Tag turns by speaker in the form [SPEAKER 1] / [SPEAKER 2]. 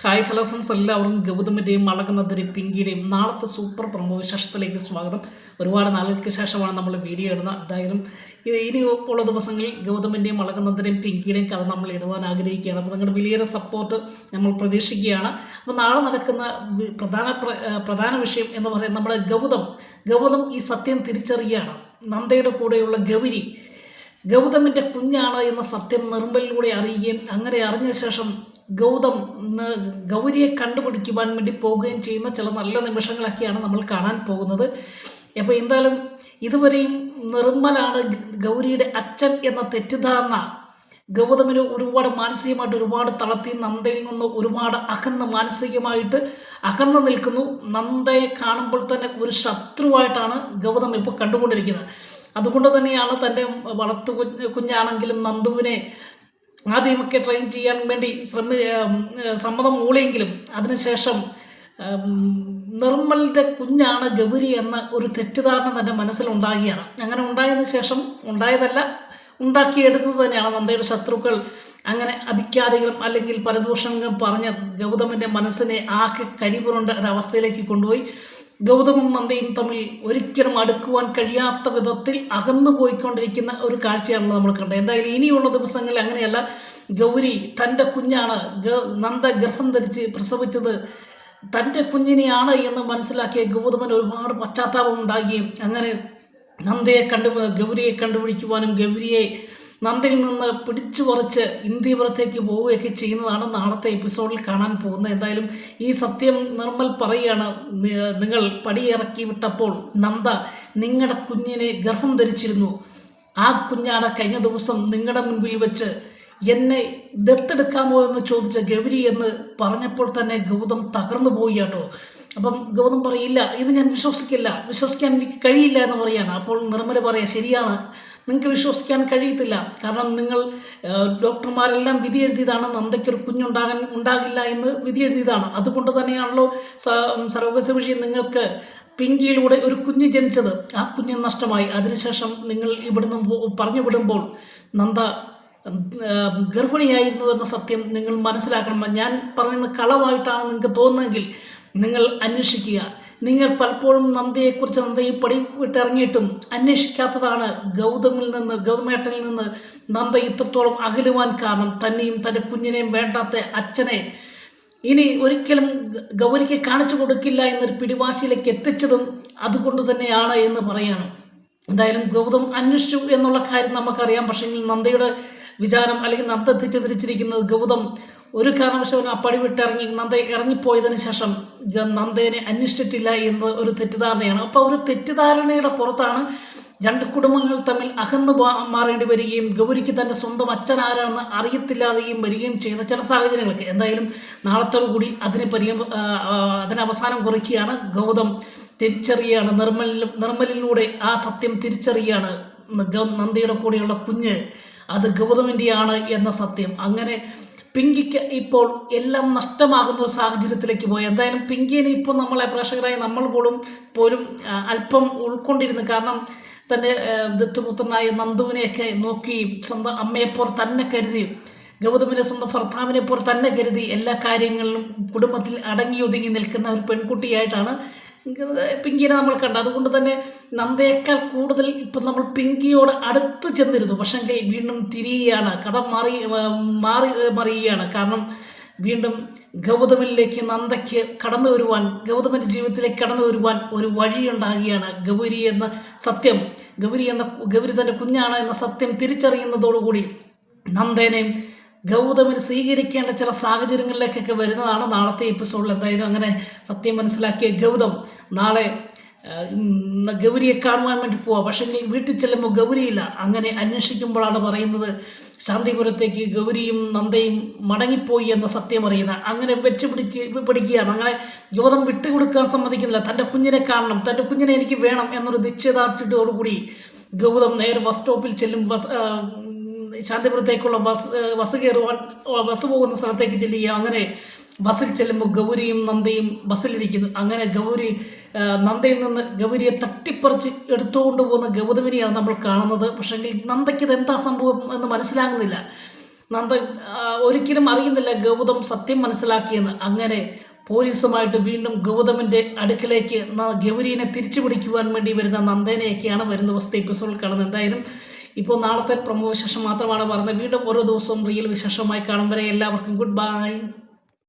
[SPEAKER 1] Hi hello friends എല്ലാവർക്കും ഗൗതമിന്റെയും മളകുന്നതിന്റെയും പിങ്കിയുടെയും നാളത്തെ super promo വിശേഷത്തിലേക്ക് സ്വാഗതം. ഒരുപാട് നാളുകൾക്ക് ശേഷമാണ് നമ്മൾ വീഡിയോ ഇടുന്നത്. എന്തായാലും ഇനി ഉള്ള ദിവസങ്ങളിൽ ഗൗതമിന്റെയും മളകുന്നതിന്റെയും പിങ്കിയുടെയും കഥ നമ്മൾ ഇടുവാൻ ആഗ്രഹിക്കുകയാണ്. അപ്പോൾ നിങ്ങളുടെ വലിയൊരു സപ്പോർട്ട് നമ്മൾ പ്രതീക്ഷിക്കുകയാണ്. അപ്പോൾ നാളെ നടക്കുന്ന പ്രധാന പ്രധാന വിഷയം എന്ന് പറയുന്നത് നമ്മുടെ ഗൗതം. ഗൗതം ഈ സത്യം തിരിച്ചറിയുകയാണ് നന്ദയുടെ കൂടെയുള്ള ഗൗരി ഗൗതമിന്റെ കുഞ്ഞാണ് എന്ന സത്യം നിർമ്മലിലൂടെ അറിയുകയും അങ്ങനെ അറിഞ്ഞ ശേഷം ഗൗതം ഗൗരിയെ കണ്ടുപിടിക്കുവാൻ വേണ്ടി പോവുകയും ചെയ്യുന്ന ചില നല്ല നിമിഷങ്ങളൊക്കെയാണ് നമ്മൾ കാണാൻ പോകുന്നത്. അപ്പോൾ എന്തായാലും ഇതുവരെയും നിർമ്മലാണ് ഗൗരിയുടെ അച്ഛൻ എന്ന തെറ്റിദ്ധാരണ ഗൗതമിന് ഒരുപാട് മാനസികമായിട്ട് ഒരുപാട് തളർത്തി നന്ദയിൽ നിന്ന് ഒരുപാട് അകന്ന് മാനസികമായിട്ട് അകന്ന് നിൽക്കുന്നു. നന്ദയെ കാണുമ്പോൾ തന്നെ ഒരു ശത്രുവായിട്ടാണ് ഗൗതം ഇപ്പോൾ കണ്ടുകൊണ്ടിരിക്കുന്നത്. അതുകൊണ്ട് തന്നെയാണ് തന്റെ വളർത്തു കുഞ്ഞാണെങ്കിലും നന്ദുവിനെ ആദ്യമൊക്കെ ട്രെയിൻ ചെയ്യാൻ വേണ്ടി ശ്രമി സമ്മതം മൂളിയെങ്കിലും അതിനുശേഷം നിർമ്മലിന്റെ കുഞ്ഞാണ് ഗൗരി എന്ന ഒരു തെറ്റിദ്ധാരണ തന്റെ മനസ്സിലുണ്ടാകുകയാണ്. അങ്ങനെ ഉണ്ടായതിനു ശേഷം ഉണ്ടായതല്ല ഉണ്ടാക്കിയെടുത്തത് തന്നെയാണ് നന്ദയുടെ ശത്രുക്കൾ. അങ്ങനെ അഭിഖ്യാതികളും അല്ലെങ്കിൽ പരദൂഷണങ്ങളും പറഞ്ഞ് ഗൗതമന്റെ മനസ്സിനെ ആക്കി കരിപുരണ്ട ഒരവസ്ഥയിലേക്ക് കൊണ്ടുപോയി. ഗൗതമും നന്ദയും തമ്മിൽ ഒരിക്കലും അടുക്കുവാൻ കഴിയാത്ത വിധത്തിൽ അകന്നു പോയിക്കൊണ്ടിരിക്കുന്ന ഒരു കാഴ്ചയാണ് നമ്മൾ കണ്ടത്. എന്തായാലും ഇനിയുള്ള ദിവസങ്ങളിൽ അങ്ങനെയല്ല. ഗൗരി തന്റെ കുഞ്ഞാണ്. നന്ദ ഗർഭം ധരിച്ച് പ്രസവിച്ചത് തന്റെ കുഞ്ഞിനെയാണ് എന്ന് മനസ്സിലാക്കിയ ഗൗതമൻ ഒരുപാട് പശ്ചാത്താപം ഉണ്ടാകുകയും അങ്ങനെ നന്ദയെ കണ്ടു ഗൗരിയെ കണ്ടുപിടിക്കുവാനും ഗൗരിയെ നന്ദയിൽ നിന്ന് പിടിച്ചു പറിച്ച് ഇന്ത്യപുറത്തേക്ക് പോവുകയൊക്കെ ചെയ്യുന്നതാണ് നാളത്തെ എപ്പിസോഡിൽ കാണാൻ പോകുന്നത്. എന്തായാലും ഈ സത്യം നിർമ്മൽ പറയുകയാണ് നിങ്ങൾ പടിയിറക്കി വിട്ടപ്പോൾ നന്ദ നിങ്ങളുടെ കുഞ്ഞിനെ ഗർഭം ധരിച്ചിരുന്നു. ആ കുഞ്ഞാണ് കഴിഞ്ഞ ദിവസം നിങ്ങളുടെ മുൻപിൽ വെച്ച് എന്നെ ദത്തെടുക്കാമോ എന്ന് ചോദിച്ച ഗൗരി എന്ന് പറഞ്ഞപ്പോൾ തന്നെ ഗൗതം തകർന്നു പോയി കേട്ടോ അപ്പം ഗൗതം പറയില്ല ഇത് ഞാൻ വിശ്വസിക്കില്ല വിശ്വസിക്കാൻ എനിക്ക് കഴിയില്ല എന്ന് പറയാണ്. അപ്പോൾ നിർമ്മല പറയാം ശരിയാണ്. നിങ്ങൾക്ക് വിശ്വസിക്കാൻ കഴിയത്തില്ല. കാരണം നിങ്ങൾ ഡോക്ടർമാരെല്ലാം വിധി എഴുതിയതാണ് നന്ദയ്ക്കൊരു കുഞ്ഞുണ്ടാകാൻ ഉണ്ടാകില്ല എന്ന് വിധി എഴുതിയതാണ്. അതുകൊണ്ട് തന്നെയാണല്ലോ സർവകസ വഴി നിങ്ങൾക്ക് പിങ്കിയിലൂടെ ഒരു കുഞ്ഞ് ജനിച്ചത്. ആ കുഞ്ഞ് നഷ്ടമായി. അതിനുശേഷം നിങ്ങൾ ഇവിടുന്ന് പറഞ്ഞു വിടുമ്പോൾ നന്ദ ഗർഭിണിയായിരുന്നു എന്ന സത്യം നിങ്ങൾ മനസ്സിലാക്കണം. ഞാൻ പറയുന്ന കളവായിട്ടാണ് നിങ്ങൾക്ക് തോന്നുന്നതെങ്കിൽ നിങ്ങൾ അന്വേഷിക്കുക. നിങ്ങൾ പലപ്പോഴും നന്ദയെക്കുറിച്ച് നന്ദയെ പടി വിട്ടിറങ്ങിയിട്ടും അന്വേഷിക്കാത്തതാണ് ഗൗതമിൽ നിന്ന് ഗൗതമേട്ടനിൽ നിന്ന് നന്ദ ഇത്രത്തോളം അകലുവാൻ കാരണം. തന്നെയും തന്റെ കുഞ്ഞിനെയും വേണ്ടാത്ത അച്ഛനെ ഇനി ഒരിക്കലും ഗൗരിക്ക് കാണിച്ചു കൊടുക്കില്ല എന്നൊരു പിടിവാശിയിലേക്ക് എത്തിച്ചതും അതുകൊണ്ട് തന്നെയാണ് എന്ന് പറയാണ്. എന്തായാലും ഗൗതം അന്വേഷിച്ചു എന്നുള്ള കാര്യം നമുക്കറിയാം. പക്ഷേ നന്ദയുടെ വിചാരം അല്ലെങ്കിൽ നന്ദ തെറ്റിദ്ധരിച്ചിരിക്കുന്നത് ഗൗതം ഒരു കാരണവശാലും ആ പടി വിട്ടിറങ്ങി നന്ദ ഇറങ്ങിപ്പോയതിന് ശേഷം നന്ദേനെ അന്വേഷിച്ചിട്ടില്ല എന്ന് ഒരു തെറ്റിദ്ധാരണയാണ്. അപ്പോൾ ഒരു തെറ്റിദ്ധാരണയുടെ പുറത്താണ് രണ്ട് കുടുംബങ്ങൾ തമ്മിൽ അകന്നു മാറേണ്ടി വരികയും ഗൗരിക്ക് തന്റെ സ്വന്തം അച്ഛൻ ആരാണെന്ന് അറിയത്തില്ലാതെയും വരികയും ചെയ്യുന്ന ചില സാഹചര്യങ്ങളൊക്കെ. എന്തായാലും നാളത്തോടു കൂടി അതിന് ആ, അതിന് അവസാനം കുറിക്കുകയാണ് ഗൗതം തിരിച്ചറിയാണ് നിർമ്മലിൽ നിർമ്മലിലൂടെ ആ സത്യം തിരിച്ചറിയാണ് നന്ദിയുടെ കൂടെയുള്ള കുഞ്ഞ്. അത് ഗൗതമിന്റെയാണ് എന്ന സത്യം. അങ്ങനെ പിങ്കിക്ക് ഇപ്പോൾ എല്ലാം നഷ്ടമാകുന്ന ഒരു സാഹചര്യത്തിലേക്ക് പോയി. എന്തായാലും പിങ്കിനെ ഇപ്പോൾ നമ്മളെ പ്രേക്ഷകരായി നമ്മൾ പോലും പോലും അല്പം ഉൾക്കൊണ്ടിരുന്നു. കാരണം തന്റെ ദത്തുപുത്രനായ നന്ദുവിനെയൊക്കെ നോക്കി സ്വന്തം അമ്മയെപ്പോൾ തന്നെ കരുതി ഗൗതമിനെ സ്വന്തം ഭർത്താവിനെപ്പോൾ തന്നെ കരുതി എല്ലാ കാര്യങ്ങളിലും കുടുംബത്തിൽ അടങ്ങി ഒതുങ്ങി നിൽക്കുന്ന ഒരു പെൺകുട്ടിയായിട്ടാണ് പിങ്കിനെ നമ്മൾ കണ്ട. അതുകൊണ്ട് തന്നെ നന്ദയേക്കാൾ കൂടുതൽ ഇപ്പം നമ്മൾ പിങ്കിയോട് അടുത്ത് ചെന്നിരുന്നു. പക്ഷെങ്കിൽ വീണ്ടും തിരിയുകയാണ്. കഥ മാറി മാറി മറിയുകയാണ്. കാരണം വീണ്ടും ഗൗതമിലേക്ക് നന്ദയ്ക്ക് കടന്നു വരുവാൻ ഗൗതമന്റെ ജീവിതത്തിലേക്ക് കടന്നു വരുവാൻ ഒരു വഴിയുണ്ടാകുകയാണ് ഗൗരി എന്ന സത്യം. ഗൗരി എന്ന ഗൗരി തന്റെ കുഞ്ഞാണ് എന്ന സത്യം തിരിച്ചറിയുന്നതോടുകൂടി നന്ദേനെയും ഗൗതമിന് സ്വീകരിക്കേണ്ട ചില സാഹചര്യങ്ങളിലേക്കൊക്കെ വരുന്നതാണ് നാളത്തെ എപ്പിസോഡിൽ എന്തായാലും അങ്ങനെ സത്യം മനസ്സിലാക്കിയ ഗൗതം നാളെ ഗൗരിയെ കാണുവാൻ വേണ്ടി പോവാ. പക്ഷേ വീട്ടിൽ ചെല്ലുമ്പോൾ ഗൗരിയില്ല. അങ്ങനെ അന്വേഷിക്കുമ്പോഴാണ് പറയുന്നത് ശാന്തിപുരത്തേക്ക് ഗൗരിയും നന്ദയും മടങ്ങിപ്പോയി എന്ന സത്യം അറിയുന്ന അങ്ങനെ വെച്ച് പിടിച്ച് പിടിക്കുകയാണ് അങ്ങനെ ഗൗതം വിട്ടുകൊടുക്കാൻ സമ്മതിക്കുന്നില്ല. തന്റെ കുഞ്ഞിനെ കാണണം. തന്റെ കുഞ്ഞിനെ എനിക്ക് വേണം എന്നൊരു നിശ്ചയദാർഢ്യത്തോടുകൂടി ഗൗതം നേരെ ബസ് സ്റ്റോപ്പിൽ ചെല്ലും. ബസ് ശാന്തിപുരത്തേക്കുള്ള ബസ് ബസ് കയറുവാൻ ബസ് പോകുന്ന സ്ഥലത്തേക്ക് ചെല്ലുക അങ്ങനെ ബസ്സിൽ ചെല്ലുമ്പോൾ ഗൗരിയും നന്ദയും ബസ്സിലിരിക്കുന്നു. അങ്ങനെ ഗൗരി നന്ദയിൽ നിന്ന് ഗൗരിയെ തട്ടിപ്പറിച്ച് എടുത്തുകൊണ്ട് പോകുന്ന ഗൗതമിനെയാണ് നമ്മൾ കാണുന്നത്. പക്ഷേങ്കിൽ നന്ദയ്ക്ക് ഇത് എന്താ സംഭവം എന്ന് മനസ്സിലാകുന്നില്ല. നന്ദ ഒരിക്കലും അറിയുന്നില്ല ഗൗതം സത്യം മനസ്സിലാക്കിയെന്ന്. അങ്ങനെ പോലീസുമായിട്ട് വീണ്ടും ഗൗതമിന്റെ അടുക്കിലേക്ക് ഗൗരിയെ തിരിച്ചു പിടിക്കുവാൻ വേണ്ടി വരുന്ന നന്ദനെയൊക്കെയാണ് വരുന്ന ദിവസത്തെ എപ്പിസോഡിൽ കാണുന്നത്. എന്തായാലും ഇപ്പോൾ നാളത്തെ പ്രമോ വിശേഷം മാത്രമാണ് പറഞ്ഞത്. വീണ്ടും ഓരോ ദിവസവും റിയൽ വിശേഷമായി കാണും. വരെ എല്ലാവർക്കും ഗുഡ് ബൈ